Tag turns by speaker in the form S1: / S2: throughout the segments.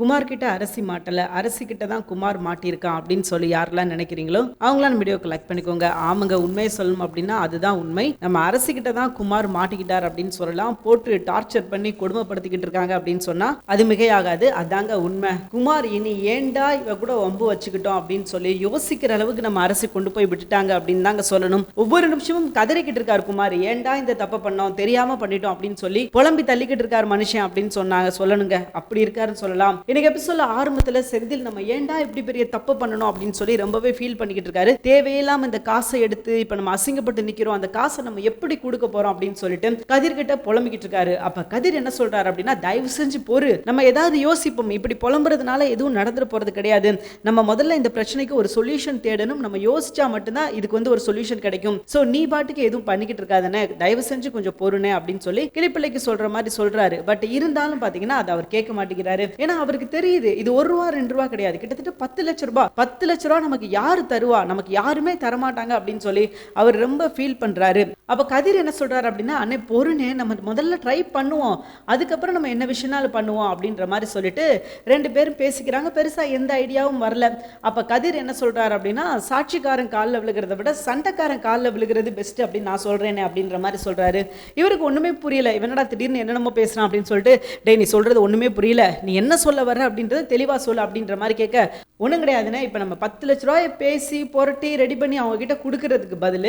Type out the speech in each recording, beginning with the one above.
S1: குமார் கிட்ட அரசி மாட்டல. அரசி கிட்ட தான் குமார் மாட்டியிருக்கான் அப்படின்னு சொல்லி யாரெல்லாம் நினைக்கிறீங்களோ அவங்களாம் வீடியோ கலெக்ட் பண்ணிக்கோங்க. ஆமாங்க உண்மையை சொல்லணும் அப்படின்னா அதுதான் உண்மை. நம்ம அரசி கிட்ட தான் குமார் மாட்டிக்கிட்டார் அப்படின்னு சொல்லலாம். போட்டு டார்ச்சர் பண்ணி கொடுமைப்படுத்திக்கிட்டு இருக்காங்க அப்படின்னு சொன்னா அது மிகையாகாது. அதாங்க உண்மை. குமார் இனி ஏண்டா இவ கூட ஒம்பு வச்சுக்கிட்டோம் அப்படின்னு சொல்லி யோசிக்கிற அளவுக்கு நம்ம அரசு கொண்டு போய் விட்டுட்டாங்க அப்படின்னு தாங்க சொல்லணும். ஒவ்வொரு நிமிஷமும் கதறிக்கிட்டு இருக்காரு குமார். ஏண்டா இந்த தப்பை பண்ணோம்? தெரியாம பண்ணிட்டோம் அப்படின்னு சொல்லி புலம்பி தள்ளிக்கிட்டு இருக்காரு மனுஷன் அப்படின்னு சொன்னாங்க. சொல்லணுங்க. அப்படி இருக்காருன்னு சொல்லலாம். எனக்கு எபிசோட ஆரம்பத்துல செந்தில் நம்ம ஏன்டா இப்படி பெரிய தப்பு பண்ணணும் அப்படின்னு சொல்லி ரொம்பவே ஃபீல் பண்ணிக்கிட்டு இருக்காரு. தேவையில்லாம இந்த காசை எடுத்து இப்ப நம்ம அசிங்கப்பட்டு நிக்கிறோம். அந்த காசை நம்ம எப்படி கொடுக்க போறோம் அப்படின்னு சொல்லிட்டு கதிர் கிட்ட புலம்பிக்கிட்டு இருக்காரு. அப்ப கதிர் என்ன சொல்றாரு அப்படின்னா தயவு செஞ்சு பொறு. நம்ம ஏதாவது யோசிப்போம். இப்படி புலம்புறதுனால எதுவும் நடந்துட போறது கிடையாது. நம்ம முதல்ல இந்த பிரச்சனைக்கு ஒரு சொல்யூஷன் தேடணும். நம்ம யோசிச்சா மட்டும்தான் இதுக்கு வந்து ஒரு சொல்யூஷன் கிடைக்கும். சோ நீ பாட்டுக்கு எதுவும் பண்ணிக்கிட்டு இருக்காதுன்னு தயவு செஞ்சு கொஞ்சம் பொறுனே அப்படின்னு சொல்லி கிளிப்பிள்ளைக்கு சொல்ற மாதிரி சொல்றாரு. பட் இருந்தாலும் பாத்தீங்கன்னா அதை அவர் கேட்க மாட்டேங்கிறாரு. ஏன்னா அவர் அவருக்கு தெரியுது இது ஒரு ரூபா ரெண்டு ரூபா கிடையாது. கிட்டத்தட்ட பத்து லட்ச ரூபா பத்து லட்ச ரூபா நமக்கு யாரு தருவா? நமக்கு யாருமே தரமாட்டாங்க அப்படின்னு சொல்லி அவர் ரொம்ப ஃபீல் பண்றாரு. அப்ப கதிர் என்ன சொல்றாரு அப்படின்னா அன்னை பொருணே நம்ம முதல்ல ட்ரை பண்ணுவோம். அதுக்கப்புறம் நம்ம என்ன விஷயம்னாலும் பண்ணுவோம் அப்படின்ற மாதிரி சொல்லிட்டு ரெண்டு பேரும் பேசிக்கிறாங்க. பெருசா எந்த ஐடியாவும் வரல. அப்ப கதிர் என்ன சொல்றாரு அப்படின்னா சாட்சிக்காரன் காலில் விழுகிறத விட சண்டைக்காரன் காலில் விழுகிறது பெஸ்ட் அப்படின்னு நான் சொல்றேனே அப்படின்ற மாதிரி சொல்றாரு. இவருக்கு ஒண்ணுமே புரியல. இவனடா திடீர்னு என்னென்னமோ பேசுறான் அப்படின்னு சொல்லிட்டு டே நீ சொல்றது ஒண்ணுமே புரியல. நீ என்ன சொல்ல வர அப்படின்றத தெளிவா சொல்லு அப்படின்ற மாதிரி கேட்க ஒண்ணும் கிடையாதுன்னா இப்போ நம்ம பத்து லட்ச ரூபாய் பேசி புரட்டி ரெடி பண்ணி அவங்க கிட்ட கொடுக்கறதுக்கு பதில்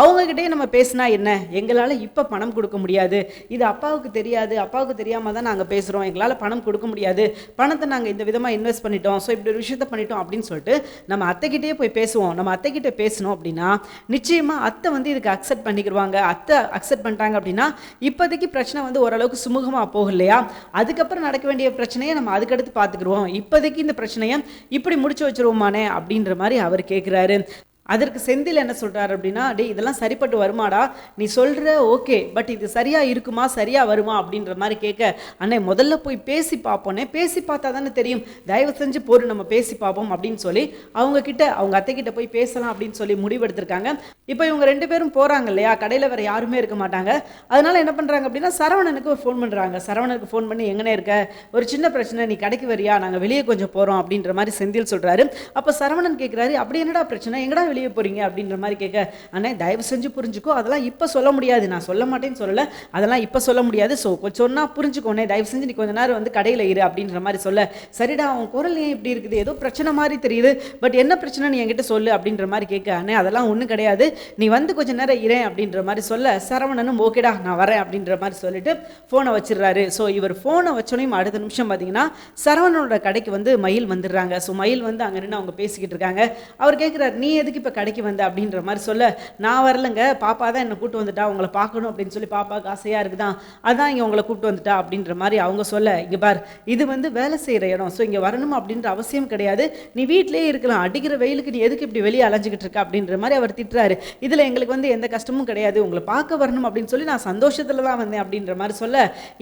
S1: அவங்கக்கிட்டே நம்ம பேசினா என்ன? எங்களால் இப்போ பணம் கொடுக்க முடியாது. இது அப்பாவுக்கு தெரியாது. அப்பாவுக்கு தெரியாம தான் நாங்கள் பேசுகிறோம் எங்களால் பணம் கொடுக்க முடியாது. பணத்தை நாங்கள் இந்த விதமாக இன்வெஸ்ட் பண்ணிட்டோம். ஸோ இப்படி ஒரு விஷயத்த பண்ணிட்டோம். அப்படின்னு சொல்லிட்டு நம்ம அத்தைக்கிட்டே போய் பேசுவோம். நம்ம அத்தைக்கிட்ட பேசணும் அப்படின்னா நிச்சயமாக அத்தை வந்து இதுக்கு அக்செப்ட் பண்ணிக்கிடுவாங்க அத்தை அக்செப்ட் பண்ணிட்டாங்க அப்படின்னா இப்போதைக்கு பிரச்சனை வந்து ஓரளவுக்கு சுமூகமாக போகும் இல்லையா அதுக்கப்புறம் நடக்க வேண்டிய பிரச்சனையை நம்ம அதுக்கு அதுக்கடுத்து பார்த்துக்குருவோம். இப்போதைக்கு இந்த பிரச்சனையை இப்படி முடிச்சு வச்சிருவோமானே அப்படின்ற மாதிரி அவர் கேட்குறாரு. அதற்கு செந்தில் என்ன சொல்கிறார் அப்படின்னா டேய் இதெல்லாம் சரிப்பட்டு வருமாடா. நீ சொல்கிற ஓகே பட் இது சரியாக இருக்குமா சரியாக வருமா? அப்படின்ற மாதிரி கேட்க அண்ணே முதல்ல போய் பேசி பார்ப்போனே பேசி பார்த்தா தானே தெரியும். தயவு செஞ்சு போர் நம்ம பேசி பார்ப்போம் அப்படின்னு சொல்லி அவங்கக்கிட்ட அவங்க அத்தைக்கிட்ட போய் பேசலாம் அப்படின்னு சொல்லி முடிவெடுத்திருக்காங்க. இப்போ இவங்க ரெண்டு பேரும் போகிறாங்க இல்லையா? கடையில் வேறு யாருமே இருக்க மாட்டாங்க. அதனால் என்ன பண்ணுறாங்க அப்படின்னா சரவணனுக்கு ஃபோன் பண்ணுறாங்க சரவணனுக்கு ஃபோன் பண்ணி எங்கனே இருக்க? ஒரு சின்ன பிரச்சனை நீ கடைக்கு வரியா? நாங்கள் வெளியே கொஞ்சம் போகிறோம் அப்படின்ற மாதிரி செந்தில் சொல்கிறாரு அப்போ சரவணன் கேட்குறாரு அப்படி என்னடா பிரச்சனை? எங்கடா வெளியே போறீங்க அப்படின்ற மாதிரி கேட்க அண்ணே தயவு செஞ்சு புரிஞ்சுக்கோ. அதெல்லாம் இப்போ சொல்ல முடியாது. நான் சொல்ல மாட்டேன்னு சொல்லலை. அதெல்லாம் இப்போ சொல்ல முடியாது. ஸோ சொன்னால் புரிஞ்சுக்கோண்ணே தயவு செஞ்சு நீ கொஞ்ச நேரம் வந்து கடையில் இரு அப்படின்ற மாதிரி சொல்ல சரிடா உன் குரல் ஏன் இப்படி இருக்குது? ஏதோ பிரச்சனை மாதிரி தெரியுது. பட் என்ன பிரச்சனை நீ என்கிட்ட சொல்லு அப்படின்ற மாதிரி கேட்க அண்ணே அதெல்லாம் ஒன்றும் கிடையாது. நீ வந்து கொஞ்ச நேரம் இரேன் அப்படின்ற மாதிரி சொல்ல சரவணனும் ஓகேடா நான் வரேன் அப்படின்ற மாதிரி சொல்லிட்டு ஃபோனை வச்சிடுறாரு. ஸோ இவர் ஃபோனை வச்சோனையும் அடுத்த நிமிஷம் பார்த்தீங்கன்னா சரவணனோட கடைக்கு வந்து மயில் வந்துடுறாங்க. ஸோ மயில் வந்து அங்கே நின்று அவங்க பேசிக்கிட்டு இருக்காங்க. அவர் கேட்குறாரு நீ எதுக்கு இப்போ கடைக்கு வந்த அப்படின்ற மாதிரி சொல்ல நான் வரலங்க பாப்பா தான் என்னை கூப்பிட்டு வந்துட்டா உங்களை பார்க்கணும் அப்படின்னு சொல்லி பாப்பாவுக்கு ஆசையாக இருக்குதான் அதான் இங்கே உங்களை கூப்பிட்டு வந்துட்டா அப்படின்ற மாதிரி அவங்க சொல்ல இங்கே பார் இது வந்து வேலை செய்கிற இடம் ஸோ இங்கே வரணும்? அப்படின்ற அவசியம் கிடையாது. நீ வீட்டிலே இருக்கலாம் அடிக்கிற வெயிலுக்கு நீ எதுக்கு இப்படி வெளியே அலைஞ்சிக்கிட்டு இருக்க அப்படின்ற மாதிரி அவர் திட்டுறாரு. இதில் எங்களுக்கு வந்து எந்த கஷ்டமும் கிடையாது உங்களை பார்க்க வரணும் அப்படின்னு சொல்லி நான் சந்தோஷத்தில் தான் வந்தேன் அப்படின்ற மாதிரி சொல்ல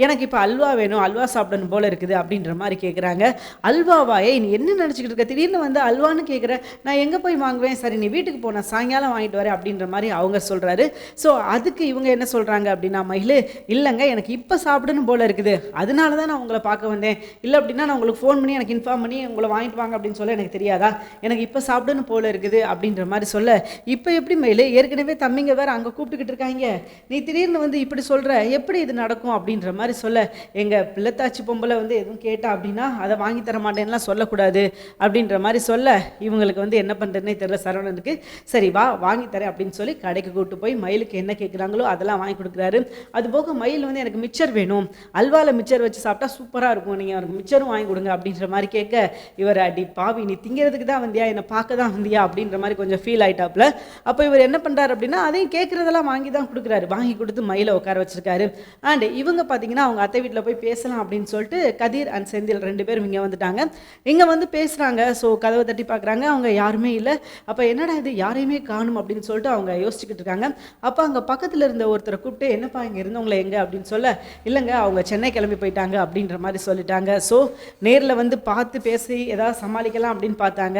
S1: எனக்கு இப்போ அல்வா வேணும் அல்வா சாப்பிடணும் போல இருக்குது அப்படின்ற மாதிரி கேட்குறாங்க அல்வாவாயே நீ என்ன நினச்சிக்கிட்டு இருக்க? திடீர்னு வந்து அல்வான்னு கேட்குற நான் எங்கே போய் வாங்குவேன்? சரி நீ வீட்டுக்கு போனேன் சாயங்காலம் வாங்கிட்டு வரேன் அப்படின்ற மாதிரி அவங்க சொல்கிறாரு ஸோ அதுக்கு இவங்க என்ன சொல்கிறாங்க அப்படின்னா மயில் இல்லைங்க எனக்கு இப்போ சாப்பிடணும் போல இருக்குது. அதனால தான் நான் உங்களை பார்க்க வந்தேன். இல்லை அப்படின்னா நான் உங்களுக்கு ஃபோன் பண்ணி எனக்கு இன்ஃபார்ம் பண்ணி உங்களை வாங்கிட்டு வாங்க அப்படின்னு சொல்ல எனக்கு தெரியாதா? எனக்கு இப்போ சாப்பிடணும் போல இருக்குது அப்படின்ற மாதிரி சொல்ல. இப்போ எப்படி மயில் ஏற்கனவே தம்பிங்க வேறு அங்கே கூப்பிட்டுக்கிட்டு இருக்காங்க. நீ திடீர்னு வந்து இப்படி சொல்கிற எப்படி இது நடக்கும் அப்படின்ற மாதிரி சொல்ல. எங்கள் பிள்ளைத்தாச்சி பொம்பளை வந்து எதுவும் கேட்டா அப்படின்னா அதை வாங்கி தர மாட்டேன்லாம் சொல்லக்கூடாது அப்படின்ற மாதிரி சொல்ல. இவங்களுக்கு வந்து என்ன பண்ணுறதுனே தெரியல சரவணனுக்கு சரி வா வாங்கி தரேன் அப்படின்னு சொல்லி கடைக்கு கூப்பிட்டு போய் மயிலுக்கு என்ன கேட்குறாங்களோ அதெல்லாம் வாங்கி கொடுக்குறாரு. அது போக மயில் வந்து எனக்கு மிச்சர் வேணும். அல்வாவில் மிச்சர் வச்சு சாப்பிட்டா சூப்பராக இருக்கும். நீங்கள் அவருக்கு மிச்சரும் வாங்கி கொடுங்க அப்படின்ற மாதிரி கேட்க இவர் அடி பாவி நீ திங்கிறதுக்கு தான் வந்தியா? என்னை பார்க்க தான் வந்தியா? அப்படின்ற மாதிரி கொஞ்சம் ஃபீல் ஆயிட்டாப்ல அப்போ இவர் என்ன பண்ணுறாரு அப்படின்னா அதையும் கேட்குறதெல்லாம் வாங்கி தான் கொடுக்குறாரு. வாங்கி கொடுத்து மயிலை உட்கார வச்சிருக்காரு. அண்ட் இவங்க பார்த்தீங்கன்னா அவங்க அத்தை வீட்டில் போய் பேசலாம் அப்படின்னு சொல்லிட்டு கதிர் அண்ட் செந்தில் ரெண்டு பேரும் இங்கே வந்துட்டாங்க. இங்கே வந்து பேசுகிறாங்க ஸோ கதவை தட்டி பார்க்குறாங்க அவங்க யாருமே இல்லை. அப்போ என்னடா என்னடா இது யாரையுமே காணும் அப்படின்னு சொல்லிட்டு அவங்க யோசிச்சுக்கிட்டு இருக்காங்க. அப்போ அங்கே பக்கத்தில் இருந்த ஒருத்தரை கூப்பிட்டு என்னப்பா இங்கே இருந்தவங்கள எங்கே? அப்படின்னு சொல்ல இல்லைங்க அவங்க சென்னை கிளம்பி போயிட்டாங்க அப்படின்ற மாதிரி சொல்லிட்டாங்க. ஸோ நேரில் வந்து பார்த்து பேசி ஏதாவது சமாளிக்கலாம் அப்படின்னு பார்த்தாங்க.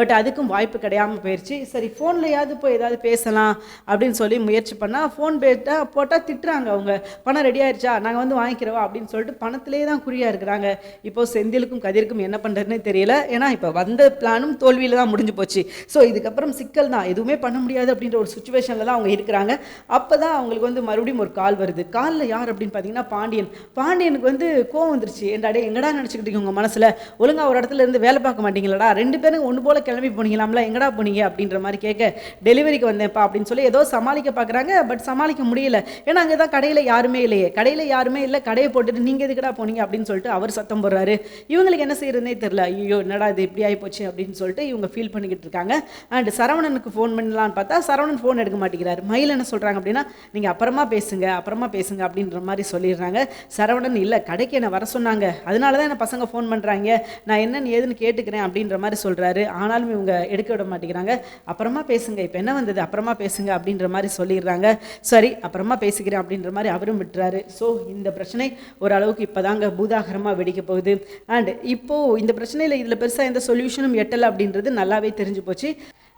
S1: பட் அதுக்கும் வாய்ப்பு கிடையாமல் போயிடுச்சு சரி ஃபோன்லையாவது போய் ஏதாவது பேசலாம் அப்படின்னு சொல்லி முயற்சி பண்ணால் ஃபோன் பேட்டா போட்டால் திட்டுறாங்க அவங்க. பணம் ரெடி ஆயிடுச்சா நாங்கள் வந்து வாங்கிக்கிறவா? அப்படின்னு சொல்லிட்டு பணத்திலே தான் குறியாக இருக்கிறாங்க. இப்போ செந்திலுக்கும் கதிருக்கும் என்ன பண்ணுறதுனே தெரியல. ஏன்னா இப்போ வந்த பிளானும் தோல்வியில் தான் முடிஞ்சு போச்சு. ஸோ இதுக்கப்புறம் சிக்கல் தான். எதுவுமே பண்ண முடியாது அப்படின்ற ஒரு சுச்சுவேஷனில் தான் அவங்க இருக்கிறாங்க. அப்போ தான் அவங்களுக்கு வந்து மறுபடியும் ஒரு கால் வருது. காலில் யார் அப்படின்னு பார்த்தீங்கன்னா பாண்டியன். பாண்டியனுக்கு வந்து கோவம் வந்துருச்சு. என்னடா எங்கடா நினச்சிக்கிட்டு இருக்கீங்க உங்கள் மனசில்? ஒழுங்கா ஒரு இடத்துல இருந்து வேலை பார்க்க மாட்டீங்களடா? ரெண்டு பேரும் ஒன்று போல கிளம்பி போனீங்களாம்ல? எங்கடா போனீங்க? அப்படின்ற மாதிரி கேட்க டெலிவரிக்கு வந்தேன்ப்பா அப்படின்னு சொல்லி ஏதோ சமாளிக்க பார்க்குறாங்க. பட் சமாளிக்க முடியல. ஏன்னா அங்கே தான் கடையில் யாருமே இல்லையே. கடையில் யாருமே இல்லை. கடையை போட்டுட்டு நீங்கள் எதுக்கடா போனீங்க அப்படின்னு சொல்லிட்டு அவர் சத்தம் போடுறாரு. இவங்களுக்கு என்ன செய்யறதுனே தெரில ஐயோ என்னடா இது? இப்படி ஆகி போச்சு அப்படின்னு சொல்லிட்டு இவங்க ஃபீல் பண்ணிக்கிட்டு இருக்காங்க. அண்ட் சரவணனுக்கு ஃபோன் பண்ணலான்னு பார்த்தா சரவணன் ஃபோன் எடுக்க மாட்டேங்கிறாரு. மயில் என்ன சொல்கிறாங்க அப்படின்னா நீங்கள் அப்புறமா பேசுங்க அப்புறமா பேசுங்க அப்படின்ற மாதிரி சொல்லிடுறாங்க. சரவணன் இல்லை கடைக்கு என்னை வர சொன்னாங்க. அதனால தான் என்ன பசங்க ஃபோன் பண்ணுறாங்க நான் என்னென்னு ஏதுன்னு கேட்டுக்கிறேன் அப்படின்ற மாதிரி சொல்கிறாரு ஆனாலும் இவங்க எடுக்க விட மாட்டேங்கிறாங்க. அப்புறமா பேசுங்க இப்போ என்ன வந்தது? அப்புறமா பேசுங்க அப்படின்ற மாதிரி சொல்லிடுறாங்க. சரி அப்புறமா பேசிக்கிறேன் அப்படின்ற மாதிரி அவரும் விட்டுறாரு. ஸோ இந்த பிரச்சனை ஓரளவுக்கு இப்போதாங்க பூதாகரமாக வெடிக்க போகுது. அண்ட் இப்போது இந்த பிரச்சனையில் இதில் பெருசாக எந்த சொல்யூஷனும் எட்டலை அப்படின்றது நல்லாவே தெரிஞ்சு போச்சு.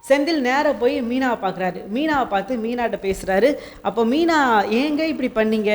S1: செந்தில் நேராக போய் மீனாவை பார்க்குறாரு. மீனாவை பார்த்து மீனாட்ட பேசுகிறாரு அப்போ மீனா ஏங்க இப்படி பண்ணீங்க?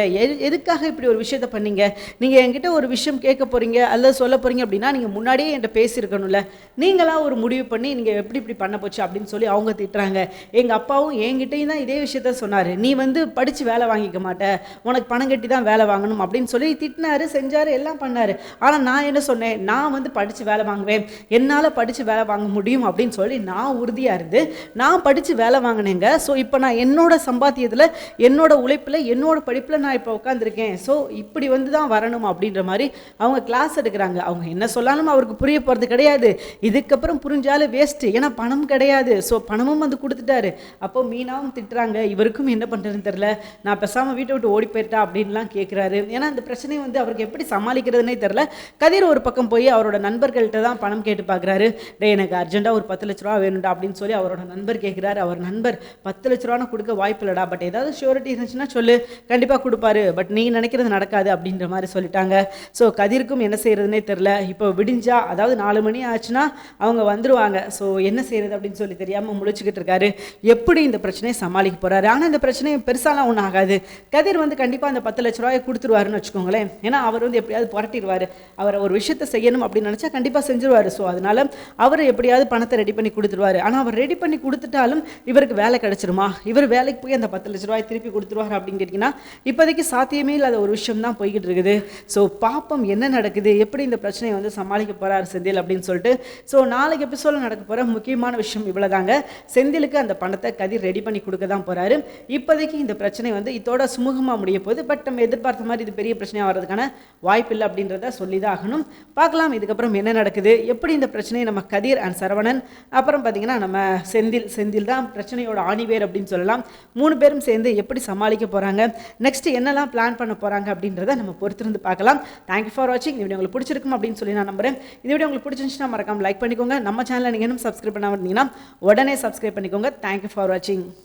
S1: எதுக்காக இப்படி ஒரு விஷயத்த பண்ணீங்க? நீங்கள் என்கிட்ட ஒரு விஷயம் கேட்க போகிறீங்க அல்லது சொல்ல போகிறீங்க அப்படின்னா நீங்கள் முன்னாடியே என்கிட்ட பேசியிருக்கணும்ல. நீங்களாக ஒரு முடிவு பண்ணி நீங்கள் எப்படி இப்படி பண்ண போச்சு? அப்படின்னு சொல்லி அவங்க திட்டுறாங்க. எங்கள் அப்பாவும் என்கிட்டையும் தான் இதே விஷயத்த சொன்னார். நீ வந்து படித்து வேலை வாங்கிக்க மாட்ட. உனக்கு பணம் கட்டி தான் வேலை வாங்கணும். அப்படின்னு சொல்லி திட்டினார் செஞ்சார் எல்லாம் பண்ணார். ஆனால் நான் என்ன சொன்னேன்? நான் வந்து படித்து வேலை வாங்குவேன். என்னால் படித்து வேலை வாங்க முடியும் அப்படின்னு சொல்லி நான் உறுதியாக இருந்து நான் படித்து வேலை வாங்கினேங்க. ஸோ இப்போ நான் என்னோட சம்பாத்தியத்தில் என்னோட உழைப்பில் என்னோட படிப்பில் நான் இப்போ உட்காந்துருக்கேன் ஸோ இப்படி வந்து தான் வரணும் அப்படின்ற மாதிரி அவங்க கிளாஸ் எடுக்கிறாங்க. அவங்க என்ன சொல்லாலும் அவருக்கு புரிய போகிறது கிடையாது. இதுக்கப்புறம் புரிஞ்சாலும் வேஸ்ட்டு ஏன்னா பணம் கிடையாது. ஸோ பணமும் வந்து கொடுத்துட்டாரு. அப்போ மீனாவும் திட்டுறாங்க. இவருக்கும் என்ன பண்ணுறதுன்னு தெரில நான் பெசாமல் வீட்டை விட்டு ஓடி போயிட்டா அப்படின்லாம் கேட்குறாரு ஏன்னா அந்த பிரச்சனையை வந்து அவருக்கு எப்படி சமாளிக்கிறதுனே தெரில கதிர் ஒரு பக்கம் போய் அவரோட நண்பர்கள்ட்ட தான் பணம் கேட்டு பார்க்குறாரு டே எனக்கு அர்ஜென்ட்டாக ஒரு பத்து லட்ச ரூபா வேணும்டா அப்படின்னு சொல்லி சொல்லி அவரோட நண்பர் கேட்குறாரு அவர் நண்பர் பத்து லட்ச ரூபான்னு கொடுக்க வாய்ப்பு இல்லடா பட் ஏதாவது ஷூரிட்டி இருந்துச்சுன்னா சொல்லு. கண்டிப்பாக கொடுப்பாரு. பட் நீ நினைக்கிறது நடக்காது அப்படின்ற மாதிரி சொல்லிட்டாங்க. ஸோ கதிர்க்கும் என்ன செய்யறதுனே தெரில இப்போ விடிஞ்சா அதாவது நாலு மணி ஆச்சுன்னா அவங்க வந்துருவாங்க. ஸோ என்ன செய்யறது அப்படின்னு சொல்லி தெரியாமல் முழிச்சுக்கிட்டு இருக்காரு. எப்படி இந்த பிரச்சனையை சமாளிக்க போறாரு? ஆனால் இந்த பிரச்சனை பெருசாலாம் ஒன்றும் ஆகாது. கதிர் வந்து கண்டிப்பாக அந்த பத்து லட்ச ரூபாயை கொடுத்துருவாருன்னு வச்சுக்கோங்களேன். ஏன்னா அவர் வந்து எப்படியாவது புரட்டிடுவார். அவர் ஒரு விஷயத்தை செய்யணும் அப்படின்னு நினச்சா கண்டிப்பாக செஞ்சிருவார். ஸோ அதனால அவர் எப்படியாவது பணத்தை ரெடி பண்ணி கொடுத்துருவார். ஆனால் அவர் ரெடி பண்ணி கொடுத்துட்டாலும் இவருக்கு வேலை கிடச்சிருமா? இவர் வேலைக்கு போய் அந்த பத்து லட்ச ரூபாய் திருப்பி கொடுத்துருவார் அப்படின்னு கேட்டிங்கன்னா இப்போதைக்கு சாத்தியமே இல்லாத ஒரு விஷயம் தான் போய்கிட்டு இருக்குது. ஸோ பாப்பம் என்ன நடக்குது? எப்படி இந்த பிரச்சனையை வந்து சமாளிக்க போகிறார் செந்தில் அப்படின்னு சொல்லிட்டு. ஸோ நாளைக்கு எபிசோடில் நடக்க போகிற முக்கியமான விஷயம் இவ்வளோதாங்க செந்திலுக்கு அந்த பணத்தை கதிர் ரெடி பண்ணி கொடுக்க தான் போகிறாரு இப்போதைக்கு இந்த பிரச்சனை வந்து இதோட சுமூகமாக முடிய போகுது. பட் நம்ம எதிர்பார்த்த மாதிரி இது பெரிய பிரச்சனையாக வர்றதுக்கான வாய்ப்பு இல்லை அப்படின்றத சொல்லி தான் ஆகணும். பார்க்கலாம் இதுக்கப்புறம் என்ன நடக்குது? எப்படி இந்த பிரச்சனையை நம்ம கதிர் அண்ட் சரவணன் அப்புறம் பார்த்திங்கன்னா நம்ம செந்தில் செந்தில் தான் பிரச்சனையோட ஆணிவேர் அப்படின்னு சொல்லலாம். மூணு பேரும் சேர்ந்து எப்படி சமாளிக்க போகிறாங்க நெக்ஸ்ட் என்னெல்லாம் பிளான் பண்ண போகிறாங்க அப்படின்றத நம்ம பொறுத்திருந்து பார்க்கலாம். தேங்க்யூ ஃபார் வாட்சிங் இந்த வீடியோ உங்களுக்கு பிடிச்சிருக்கும் அப்படின்னு சொல்லி நான் நம்புறேன். இந்த வீடியோ உங்களுக்கு பிடிச்சிருந்துச்சுன்னா மறக்காம லைக் பண்ணிக்கோங்க. நம்ம சேனலில் நீங்கள் இன்னும் சப்ஸ்கிரைப் பண்ணாமல் இருந்தீங்கன்னா உடனே சப்ஸ்கிரைப் பண்ணிக்கோங்க. தேங்க்யூ ஃபார் வாட்சிங்